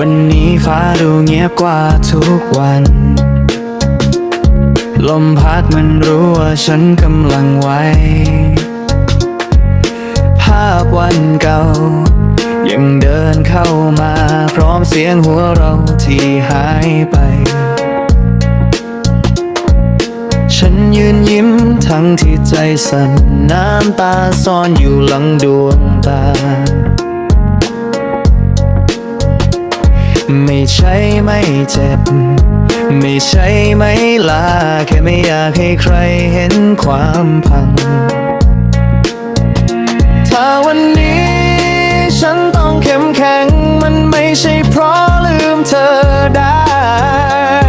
วันนี้ฟ้าดูเงียบกว่าทุกวัน ลมพัดมันรู้ว่าฉันกำลังไว้ภาพวันเก่า ยังเดินเข้ามา พร้อมเสียงหัวเราที่หายไป ฉันยืนยิ้มทั้งที่ใจสั่นน้ำตาซ่อนอยู่หลังดวงตา ไม่ใช่ไม่เจ็บ ไม่ใช่ไม่ลา แค่ไม่อยากให้ใครเห็นความพัง ถ้าวันนี้ ฉันต้องเข้มแข็ง มันไม่ใช่เพราะลืมเธอได้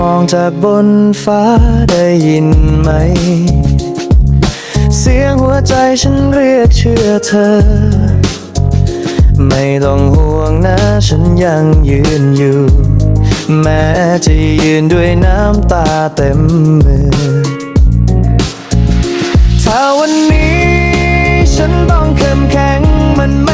มองจากบนฟ้าได้ยินไหม เสียงหัวใจฉันเรียกเชื่อเธอ ไม่ต้องห่วงนะฉันยังยืนอยู่ แม้จะยืนด้วยน้ำตาเต็มมือ ถ้าวันนี้ฉันต้องเข้มแข็งมันไม่